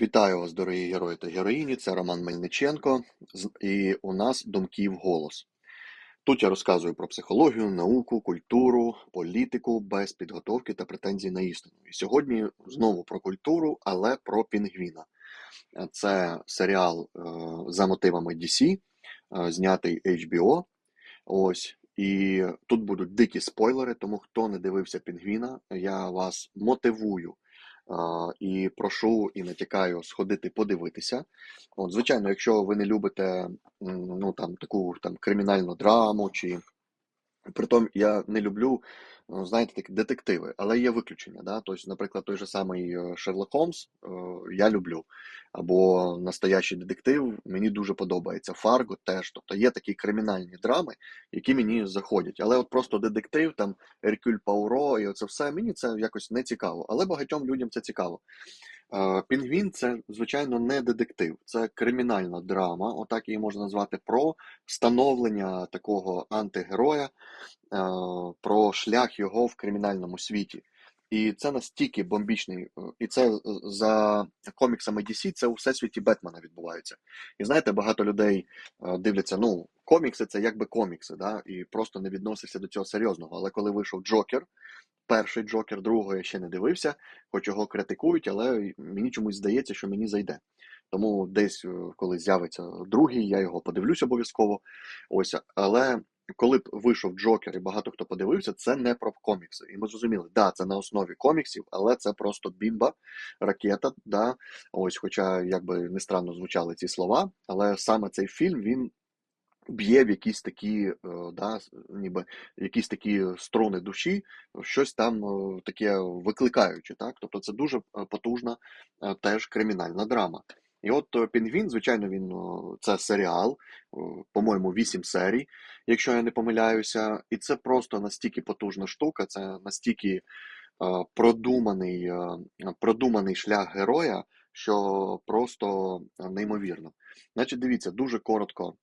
Вітаю вас, дорогі герої та героїні. Це Роман Мельниченко, і у нас думки в голос. Тут я розказую про психологію, науку, культуру, політику без підготовки та претензій на істину. І сьогодні знову про культуру, але про пінгвіна. Це серіал е, за мотивами DC, е, знятий HBO. Ось. І тут будуть дикі спойлери, тому хто не дивився пінгвіна, я вас мотивую і прошу і натякаю сходити подивитися. От, звичайно, якщо ви не любите ну, там, таку там, кримінальну драму, чи притом я не люблю, ну, знаєте, такі детективи, але є виключення. Да? Тобто, наприклад, той же самий е, Шерлок Холмс е, я люблю. Або настоящий детектив мені дуже подобається. Фарго теж. Тобто є такі кримінальні драми, які мені заходять. Але от просто детектив, там Еркюль Пауро і оце все мені це якось не цікаво. Але багатьом людям це цікаво. Е, Пінгвін це, звичайно, не детектив, це кримінальна драма, отак її можна назвати, про становлення такого антигероя, е, про шлях його в кримінальному світі. І це настільки бомбічний, е, і це за коміксами DC, це у всесвіті Бетмена відбувається. І знаєте, багато людей дивляться, ну, комікси це якби комікси, да, і просто не відносяться до цього серйозного. Але коли вийшов Джокер, перший Джокер, другого я ще не дивився, хоч його критикують, але мені чомусь здається, що мені зайде. Тому десь, е, коли з'явиться другий, я його подивлюсь обов'язково. Ось, але коли б вийшов Джокер і багато хто подивився, це не про комікси. І ми зрозуміли, да, це на основі коміксів, але це просто бімба, ракета. Да, ось, хоча, якби не странно звучали ці слова, але саме цей фільм він. Б'є в якісь такі, е, да, ніби якісь такі струни душі, щось там е, таке викликаюче. Так? Тобто це дуже е, потужна е, теж кримінальна драма. І от е, Пінгвін, звичайно, він е, це серіал, е, по-моєму, вісім серій, якщо я не помиляюся. І це просто настільки потужна штука, це настільки е, продуманий, е, продуманий шлях героя, що просто е, неймовірно. Значить, дивіться, дуже коротко.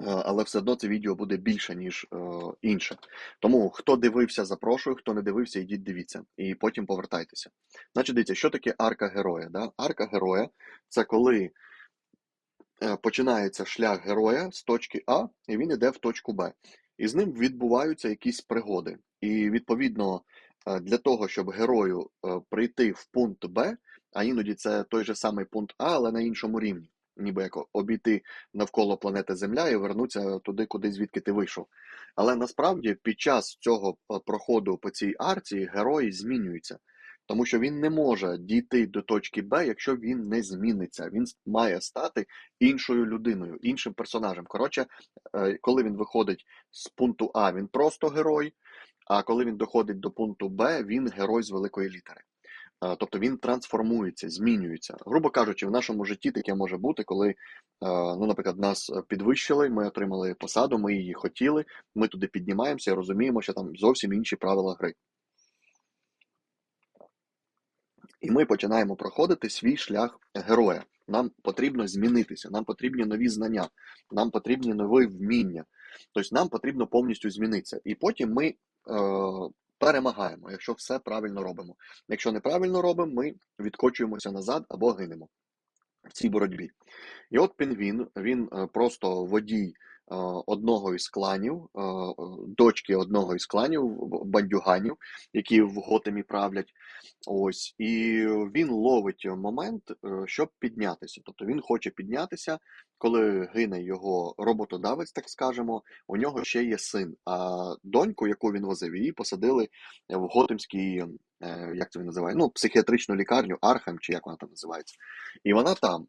Е, Але все одно це відео буде більше, ніж е, інше. Тому хто дивився, запрошую, хто не дивився, йдіть дивіться. І потім повертайтеся. Значить, дивіться, що таке арка героя? Да? Арка героя це коли е, починається шлях героя з точки А, і він йде в точку Б. І з ним відбуваються якісь пригоди. І відповідно для того, щоб герою прийти в пункт Б, а іноді це той же самий пункт А, але на іншому рівні. Ніби як обійти навколо планети Земля і вернутися туди, куди звідки ти вийшов. Але насправді під час цього е, проходу по цій арці герой змінюється, тому що він не може дійти до точки Б, якщо він не зміниться. Він має стати іншою людиною, іншим персонажем. Коротше, е, коли він виходить з пункту А, він просто герой. А коли він доходить до пункту Б, він герой з великої літери. Е, Тобто він трансформується, змінюється. Грубо кажучи, в нашому житті таке може бути, коли, е, ну, наприклад, нас підвищили, ми отримали посаду, ми її хотіли, ми туди піднімаємося і розуміємо, що там зовсім інші правила гри. І ми починаємо проходити свій шлях героя. Нам потрібно змінитися, нам потрібні нові знання, нам потрібні нові вміння. Тобто нам потрібно повністю змінитися. І потім ми е, перемагаємо, якщо все правильно робимо. Якщо неправильно робимо, ми відкочуємося назад або гинемо в цій боротьбі. І от Пінгвін, він е, просто водій одного із кланів, е, е, дочки одного із кланів бандюганів, які в Готемі правлять. Ось, і він ловить момент, е, щоб піднятися. Тобто він хоче піднятися, коли гине його роботодавець, так скажемо, у нього ще є син. А доньку, яку він возив, її посадили в Готемський, е, як це він називає? Ну, психіатричну лікарню, Архем, чи як вона там називається. І вона там.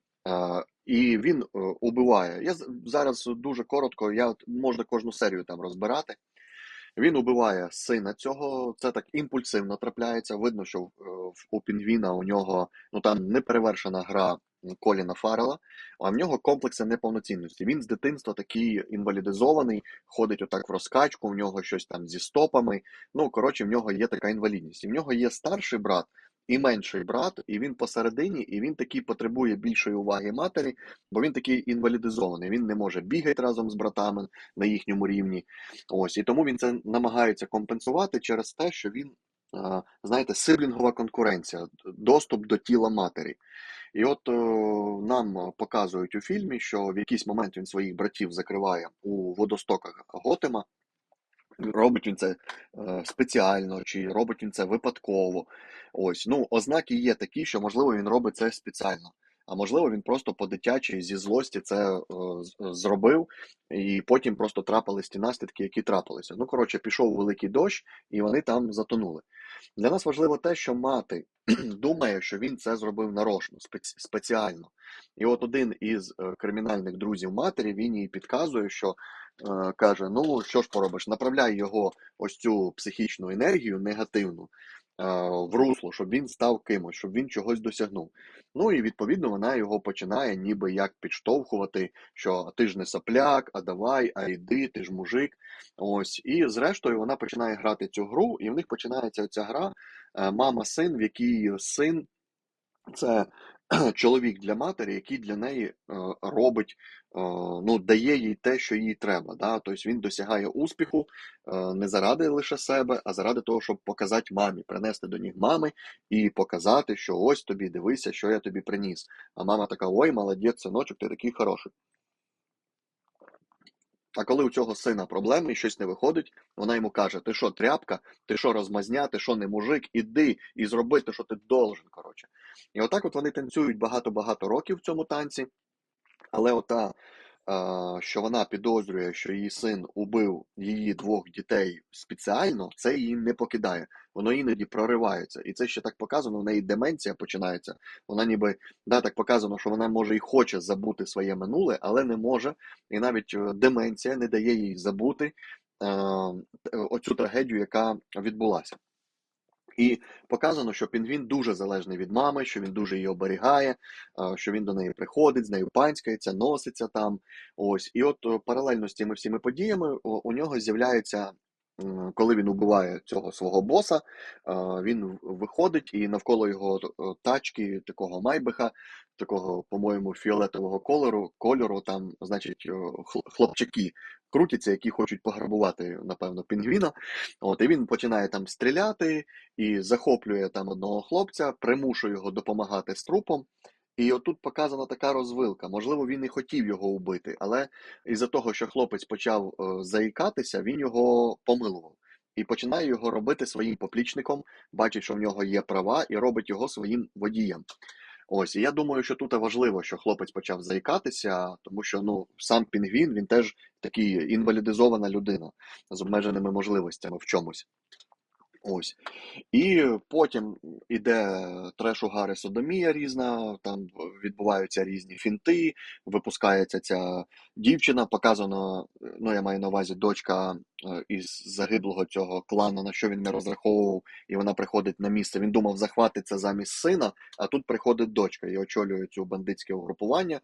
І він е, убиває. Я зараз дуже коротко, я можна кожну серію там розбирати. Він убиває сина цього, це так імпульсивно трапляється. Видно, що е, у Пінгвіна у нього ну там неперевершена гра Коліна Фаррела, а в нього комплекси неповноцінності. Він з дитинства такий інвалідизований, ходить отак в розкачку, в нього щось там зі стопами. Ну, коротше, в нього є така інвалідність. І в нього є старший брат і менший брат, і він посередині, і він такий потребує більшої уваги матері, бо він такий інвалідизований. Він не може бігати разом з братами на їхньому рівні. Ось і тому він це намагається компенсувати через те, що він е, знаєте, сиблінгова конкуренція, доступ до тіла матері. І от е, нам показують у фільмі, що в якийсь момент він своїх братів закриває у водостоках Готема. Робить він це е, спеціально, чи робить він це випадково. Ось, ну, ознаки є такі, що, можливо, він робить це спеціально. А можливо, він просто по-дитячі зі злості це е, зробив, і потім просто трапились ті наслідки, які трапилися. Ну, коротше, пішов великий дощ, і вони там затонули. Для нас важливо те, що мати думає, що він це зробив нарочно, спеці- спеціально. І от один із е, кримінальних друзів матері він їй підказує, що е, каже: Ну, що ж поробиш, направляй його ось цю психічну енергію негативну е, в русло, щоб він став кимось, щоб він чогось досягнув. Ну і відповідно вона його починає ніби як підштовхувати, що ти ж не сопляк, а давай, а йди, ти ж мужик. Ось, і зрештою вона починає грати цю гру, і в них починається ця гра е, мама-син, в якій син це чоловік для матері, який для неї е, робить, е, ну, дає їй те, що їй треба. Да? Тобто він досягає успіху е, не заради лише себе, а заради того, щоб показати мамі, принести до ніг мами і показати, що ось тобі, дивися, що я тобі приніс. А мама така: ой, молодець, синочок, ти такий хороший. А коли у цього сина проблеми і щось не виходить, вона йому каже: Ти що, тряпка, ти що розмазня, ти що не мужик, іди і зроби те, що ти должен. Коротше. І отак от вони танцюють багато-багато років в цьому танці, але ота, що вона підозрює, що її син убив її двох дітей спеціально, це її не покидає. Воно іноді проривається. І це ще так показано, в неї деменція починається. Вона ніби да, так показано, що вона може і хоче забути своє минуле, але не може. І навіть е, деменція не дає їй забути е, оцю трагедію, яка відбулася. І показано, що Пінгвін дуже залежний від мами, що він дуже її оберігає, що він до неї приходить, з нею панськається, носиться там. Ось. І от е, паралельно з цими всіми подіями у нього з'являється, коли він убиває цього свого боса, він виходить і навколо його е, тачки, такого майбиха, такого, по-моєму, фіолетового кольору, кольору, там, значить, хл- хлопчаки крутяться, які хочуть пограбувати, напевно, пінгвіна. От, і він починає там стріляти і захоплює там одного хлопця, примушує його допомагати з трупом. І отут показана така розвилка. Можливо, він і хотів його убити, але із-за того, що хлопець почав е, заїкатися, він його помилував. І починає його робити своїм поплічником, бачить, що в нього є права, і робить його своїм водієм. Ось, і я думаю, що тут важливо, що хлопець почав заїкатися, тому що ну сам Пінгвін він теж такий інвалідизована людина з обмеженими можливостями в чомусь. Ось. І потім іде треш-угари содомія різна, там відбуваються різні фінти, випускається ця дівчина, показано, ну я маю на увазі дочка із загиблого цього клану, на що він не розраховував, і вона приходить на місце. Він думав захватиться замість сина, а тут приходить дочка і очолює цю бандитське угрупування.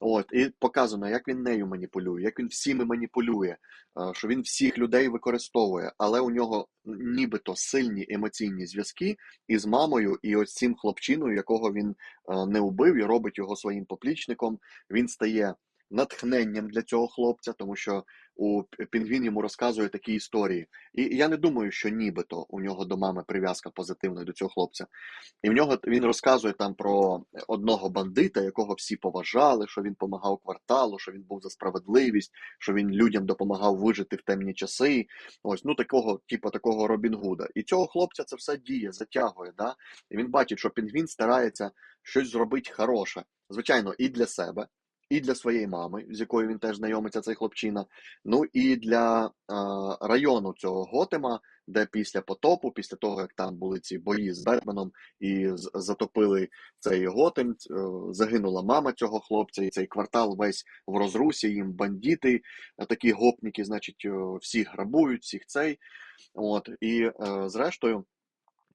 От, і показано, як він нею маніпулює, як він всіми маніпулює, е, що він всіх людей використовує, але у нього нібито сильні емоційні зв'язки із мамою і ось цим хлопчиною, якого він е, не убив і робить його своїм поплічником. Він стає натхненням для цього хлопця, тому що у Пінгвін йому розказує такі історії. І я не думаю, що нібито у нього до мами прив'язка позитивна до цього хлопця. І в нього він розказує там про одного бандита, якого всі поважали, що він допомагав кварталу, що він був за справедливість, що він людям допомагав вижити в темні часи. Ось ну такого, типу такого Робін Гуда. І цього хлопця це все діє, затягує. Да? І він бачить, що Пінгвін старається щось зробити хороше, звичайно, і для себе. І для своєї мами, з якою він теж знайомиться, цей хлопчина. Ну і для е, району цього Готема, де після потопу, після того як там були ці бої з Бетменом і затопили цей Готем, е, загинула мама цього хлопця, і цей квартал весь в розрусі, їм бандити, е, такі гопніки, значить, е, всіх грабують, всіх цей. От, і е, зрештою,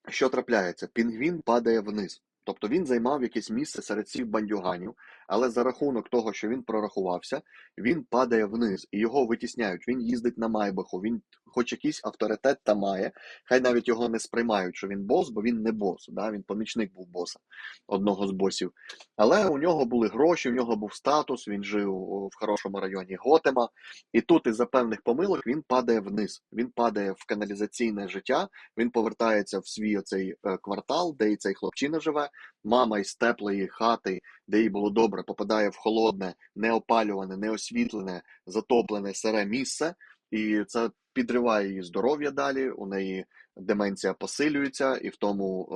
що трапляється? Пінгвін падає вниз. Тобто він займав якесь місце серед цих бандюганів, але за рахунок того, що він прорахувався, він падає вниз і його витісняють. Він їздить на майбаху, він хоч якийсь авторитет та має, хай навіть його не сприймають, що він бос, бо він не бос, да? він помічник був боса, одного з босів. Але у нього були гроші, у нього був статус, він жив в хорошому районі Готема, і тут із-за певних помилок він падає вниз, він падає в каналізаційне життя, він повертається в свій оцей е, квартал, де і цей хлопчина живе, мама із теплої хати, де їй було добре, попадає в холодне, неопалюване, неосвітлене, затоплене сире місце, і це підриває її здоров'я далі. У неї деменція посилюється, і в тому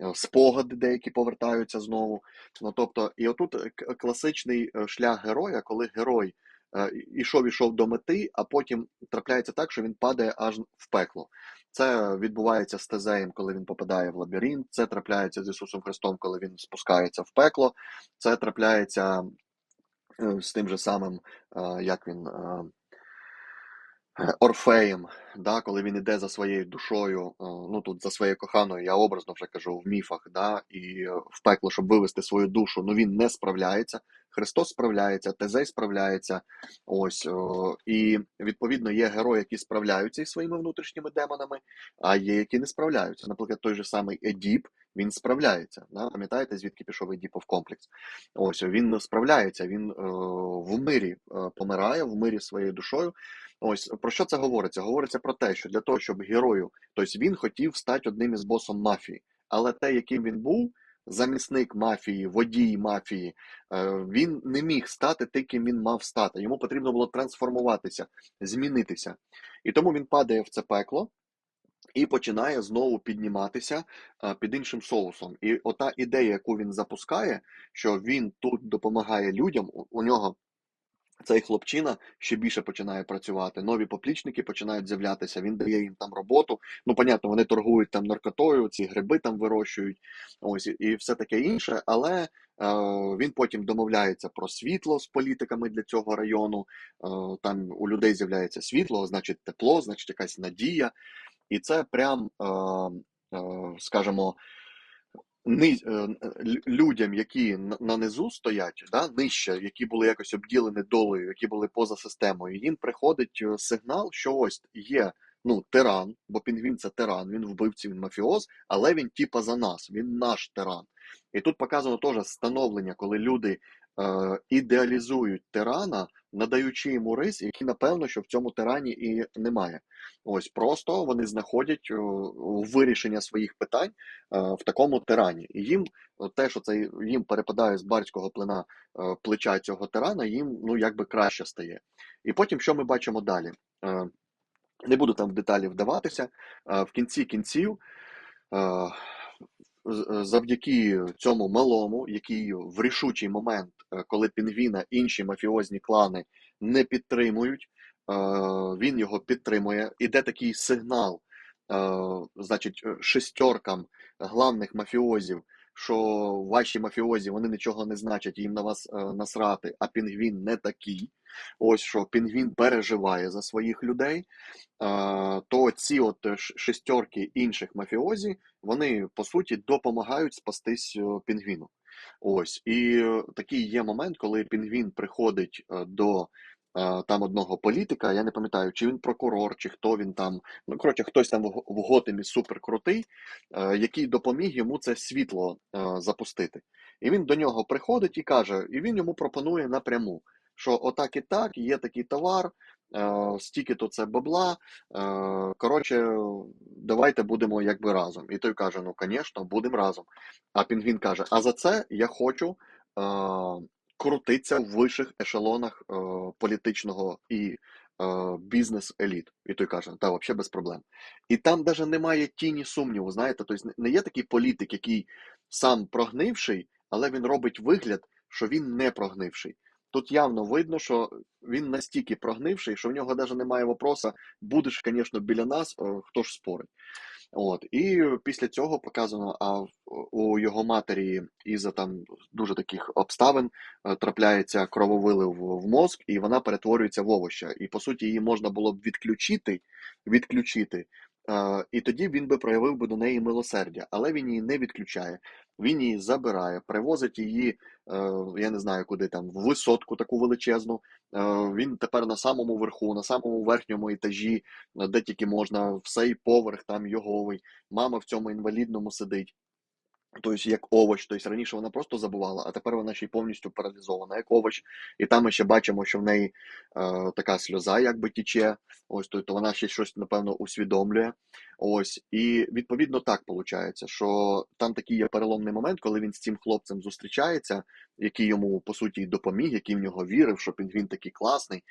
е, е, спогади деякі повертаються знову. Ну тобто, і отут класичний е, шлях героя, коли герой ішов ішов до мети, а потім трапляється так, що він падає аж в пекло. Це відбувається з Тезеєм, коли він попадає в лабіринт. Це трапляється з Ісусом Христом, коли він спускається в пекло. Це трапляється з тим же самим, як він. Орфеєм, да, коли він іде за своєю душою, е, ну тут за своєю коханою, я образно вже кажу в міфах, да, і в пекло, щоб вивести свою душу, ну він не справляється. Христос справляється, Тезей справляється. Ось і відповідно є герої, які справляються із своїми внутрішніми демонами, а є які не справляються. Наприклад, той же самий Едіп, він справляється. Да? Пам'ятаєте, звідки пішов Едіпов комплекс? Ось він справляється, він е, в мирі е, помирає, в мирі своєю душою. Ось про що це говориться? Говориться про те, що для того, щоб герою, тобто він хотів стати одним із босом мафії, але те, яким він був, замісник мафії, водій мафії, е, він не міг стати тим, ким він мав стати. Йому потрібно було трансформуватися, змінитися. І тому він падає в це пекло. І починає знову підніматися а, під іншим соусом. І ота ідея, яку він запускає, що він тут допомагає людям, у, у нього цей хлопчина ще більше починає працювати. Нові поплічники починають з'являтися. Він дає їм там роботу. Ну, понятно, вони торгують там наркотою, ці гриби там вирощують, ось і- все таке інше. Але е, він потім домовляється про світло з політиками для цього району. Е, там у людей з'являється світло, значить тепло, значить якась надія. І це прям, е, е, скажімо, людям, які на низу стоять, да, нижче, які були якось обділені долею, які були поза системою, їм приходить е, сигнал, що ось є ну, тиран, бо Пінгвін це тиран, він вбивці, він мафіоз, але він типа за нас, він наш тиран. І тут показано теж становлення, коли люди е, ідеалізують тирана, надаючи йому рис, який, напевно, що в цьому тирані і немає. Ось просто вони знаходять е, вирішення своїх питань е, в такому тирані. І їм е, те, що це їм перепадає з барського плена е, плеча цього тирана, їм ну якби краще стає. І потім що ми бачимо далі? Е, Не буду там в деталі вдаватися. Е, В кінці кінців, е, завдяки цьому малому, який в рішучий момент, е, коли пінгвіна інші мафіозні клани не підтримують, е, він його підтримує. Іде такий сигнал, е, значить, е, шестеркам главних мафіозів, що ваші мафіозі вони нічого не значать, їм на вас е, насрати, а пінгвін не такий. Ось що пінгвін переживає за своїх людей. Е, То ці от е, шестерки інших мафіозі, вони по суті допомагають спастись е, пінгвіну. Ось і е, такий є момент, коли пінгвін приходить е, до е, там одного політика. Я не пам'ятаю, чи він прокурор, чи хто він там. Ну коротше, хтось там в, Го- в Готемі суперкрутий, який допоміг йому це світло запустити. І він до нього приходить і каже, і він йому пропонує напряму, що отак і так, є такий товар, стільки то це бабла. Е, коротше, давайте будемо якби разом. І той каже: Ну, звісно, будемо разом. А Пінгвін каже: А за це я хочу е, крутитися в вищих ешелонах е, політичного і е, бізнес-еліт. І той каже: Та, взагалі без проблем. І там навіть немає тіні сумніву. Знаєте, тобто не є такий політик, який сам прогнивший, але він робить вигляд, що він не прогнивший. Тут явно видно, що він настільки прогнивший, що в нього навіть немає вопроса, будеш, звісно, біля нас, е, хто ж спорить. От. І після цього показано, а у його матері із-за там дуже таких обставин е, трапляється крововилив в мозк, і вона перетворюється в овоща. І по суті, її можна було б відключити, відключити. І тоді він би проявив би до неї милосердя, але він її не відключає. Він її забирає, привозить її, е, я не знаю куди там, в висотку таку величезну. Е, Він тепер на самому верху, на самому верхньому етажі, де тільки можна, в цей поверх там йоговий. Мама в цьому інвалідному сидить. Тобто як овоч, тобто раніше вона просто забувала, а тепер вона ще й повністю паралізована, як овоч. І там ми ще бачимо, що в неї е, така сльоза якби тіче. Ось тобто вона ще щось, напевно, усвідомлює. Ось, і відповідно так виходить, що там такий є переломний момент, коли він з цим хлопцем зустрічається, який йому по суті допоміг, який в нього вірив, що пінгвін такий класний.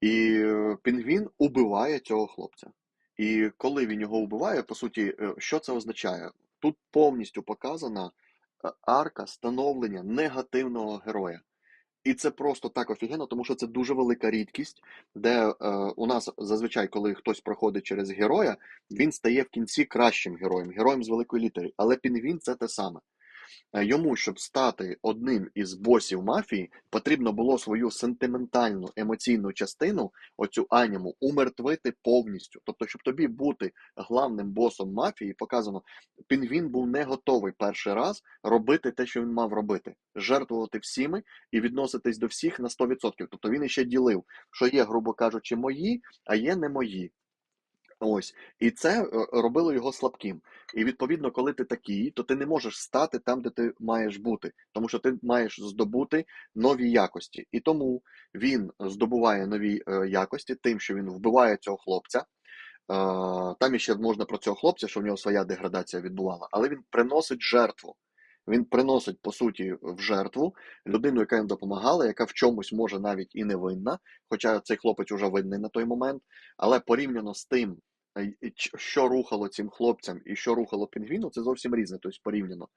І пінгвін убиває цього хлопця. І коли він його вбиває, по суті, е, що це означає? Тут повністю показана е, арка становлення негативного героя. І це просто так офігенно, тому що це дуже велика рідкість, де е, у нас зазвичай, коли хтось проходить через героя, він стає в кінці кращим героєм, героєм з великої літери. Але пінгвін це те саме. Е, Йому, щоб стати одним із босів мафії, потрібно було свою сентиментальну емоційну частину, оцю аніму, умертвити повністю. Тобто, щоб тобі бути главним босом мафії, показано, пінгвін був не готовий перший раз робити те, що він мав робити, жертвувати всіми і відноситись до всіх на 100%. Тобто він іще ділив, що є, грубо кажучи, мої, а є не мої. Ось, і це е, робило його слабким. І відповідно, коли ти такий, то ти не можеш стати там, де ти маєш бути, тому що ти маєш здобути нові якості. І тому він здобуває нові е, якості тим, що він вбиває цього хлопця. Е, Там іще можна про цього хлопця, що в нього своя деградація відбувала, але він приносить жертву. Він приносить, по суті, в жертву людину, яка їм допомагала, яка в чомусь може навіть і не винна, хоча цей хлопець уже винний на той момент. Але порівняно з тим, що рухало цим хлопцям і що рухало пінгвіну, це зовсім різне, тобто порівняно.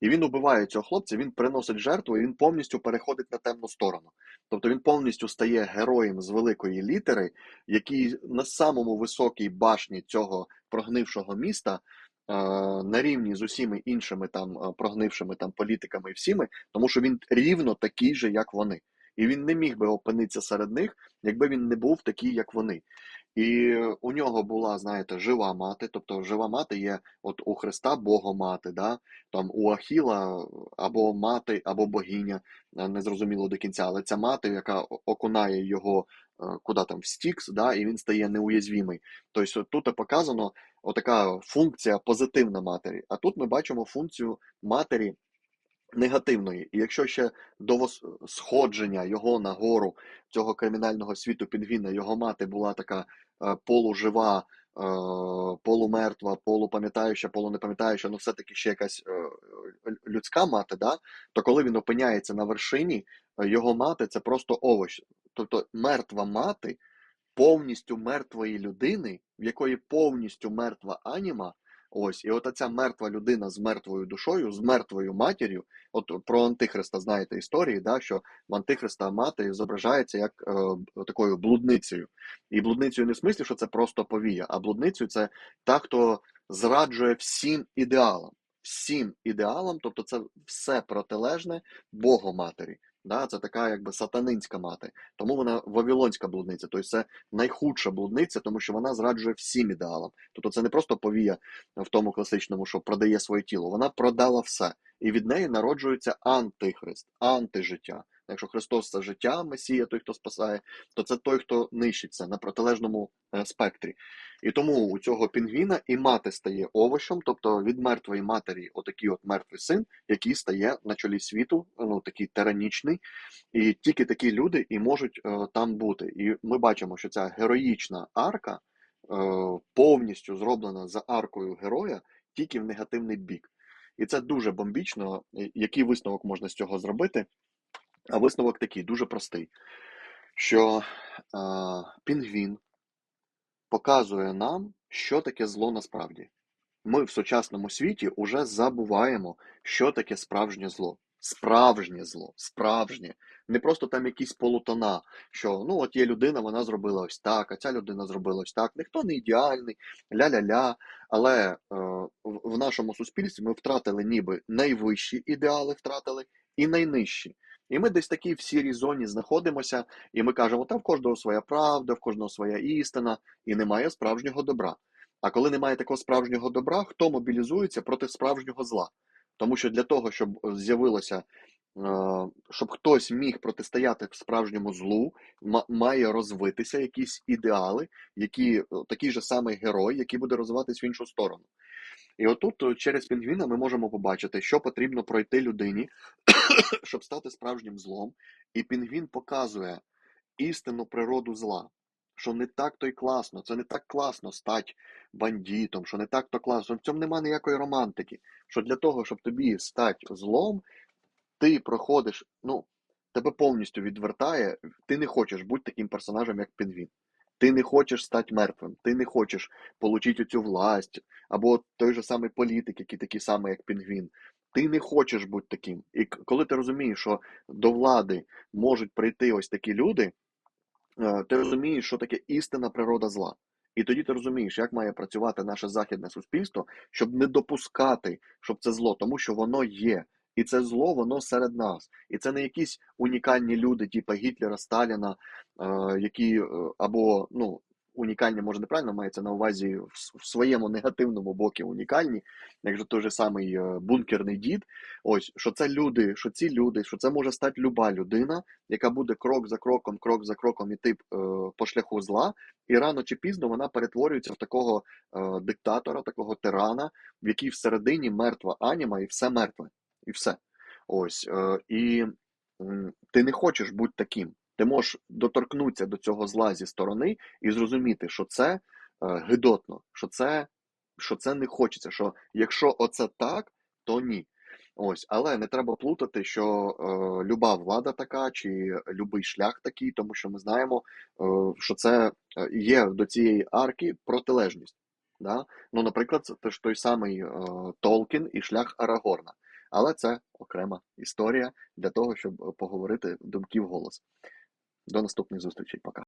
І він убиває цього хлопця, він приносить жертву, і він повністю переходить на темну сторону. Тобто він повністю стає героєм з великої літери, який на самому високій башні цього прогнившого міста. На рівні з усіми іншими там прогнившими там політиками і всіми, тому що він рівно такий же, як вони, і він не міг би опинитися серед них, якби він не був такий, як вони. І у нього була, знаєте, жива мати, тобто жива мати є от у Христа Богомати, да? там у Ахіла або мати, або богиня, е, не зрозуміло до кінця, але ця мати, яка окунає його е, куди там в стікс, да? і він стає неуязвімий. Тобто тут показано отака функція позитивна матері. А тут ми бачимо функцію матері негативної. І якщо ще до сходження його на гору цього кримінального світу Пінгвіна, його мати була така е, полужива, е, полумертва, полупам'ятаюча, полунепам'ятаюча, ну все-таки ще якась е, людська мати, да? то коли він опиняється на вершині, його мати це просто овоч. Тобто мертва мати повністю мертвої людини, в якої повністю мертва аніма. Ось, і от ця мертва людина з мертвою душою, з мертвою матір'ю. От про Антихриста знаєте історії, да, що в Антихриста мати зображається як е, такою блудницею. І блудницею не в смислі, що це просто повія, а блудницею це та, хто зраджує всім ідеалам. Всім ідеалам, тобто це все протилежне Богоматері. Да, це така якби сатанинська мати. Тому вона вавилонська блудниця. Тобто це найхудша блудниця, тому що вона зраджує всім ідеалам. Тобто це не просто повія в тому класичному, що продає своє тіло. Вона продала все. І від неї народжується антихрист, антижиття. Якщо Христос це життя, Месія, той, хто спасає, то це той, хто нищиться на протилежному е, спектрі. І тому у цього пінгвіна і мати стає овочем, тобто від мертвої матері, отакий от мертвий син, який стає на чолі світу, ну такий тиранічний, і тільки такі люди і можуть е, там бути. І ми бачимо, що ця героїчна арка е, повністю зроблена за аркою героя тільки в негативний бік. І це дуже бомбічно. Який висновок можна з цього зробити? А висновок такий дуже простий: що е, пінгвін показує нам, що таке зло насправді. Ми в сучасному світі вже забуваємо, що таке справжнє зло. Справжнє зло, справжнє. Не просто там якісь полутона, що ну от є людина, вона зробила ось так, а ця людина зробила ось так. Ніхто не ідеальний, ля-ля-ля. Але е, в, нашому суспільстві ми втратили ніби найвищі ідеали, втратили і найнижчі. І ми десь такій в сірій зоні знаходимося, і ми кажемо, та в кожного своя правда, в кожного своя істина, і немає справжнього добра. А коли немає такого справжнього добра, хто мобілізується проти справжнього зла? Тому що для того, щоб з'явилося, е, щоб хтось міг протистояти справжньому злу, має розвитися якісь ідеали, які е, такий же самий герой, який буде розвиватись в іншу сторону. І отут е, через пінгвіна ми можемо побачити, що потрібно пройти людині, щоб стати справжнім злом. І пінгвін показує істинну природу зла. Що не так то й класно, це не так класно стати бандитом, що не так то класно. В цьому немає ніякої романтики. Що для того, щоб тобі стати злом, ти проходиш, ну, тебе повністю відвертає, ти не хочеш бути таким персонажем, як Пінгвін. Ти не хочеш стати мертвим, ти не хочеш отримати цю власть, або той же самий політик, який такий самий, як Пінгвін. Ти не хочеш бути таким. І коли ти розумієш, що до влади можуть прийти ось такі люди, е, ти розумієш, що таке істинна природа зла. І тоді ти розумієш, як має працювати наше західне суспільство, щоб не допускати, щоб це зло, тому що воно є. І це зло, воно серед нас. І це не якісь унікальні люди, типу Гітлера, Сталіна, е, які е, або ну, унікальні, може неправильно мається на увазі в, своєму негативному бокі унікальні, як же той же самий е, бункерний дід. Ось що це люди, що ці люди, що це може стати люба людина, яка буде крок за кроком, крок за кроком іти по шляху зла, і рано чи пізно вона перетворюється в такого диктатора, такого тирана, в якій всередині мертва аніма, і все мертве, і все. Ось. Е, і ти не хочеш бути таким. Ти можеш доторкнутися до цього зла зі сторони і зрозуміти, що це е, гидотно, що це, що це не хочеться. Що якщо оце так, то ні. Ось, але не треба плутати, що е, люба влада така, чи любий шлях такий, тому що ми знаємо, е, що це е, є до цієї арки протилежність. Да? Ну, наприклад, це теж той самий е, Толкін і шлях Арагорна. Але це окрема історія для того, щоб поговорити думки в голос. До наступних зустрічей. Пока.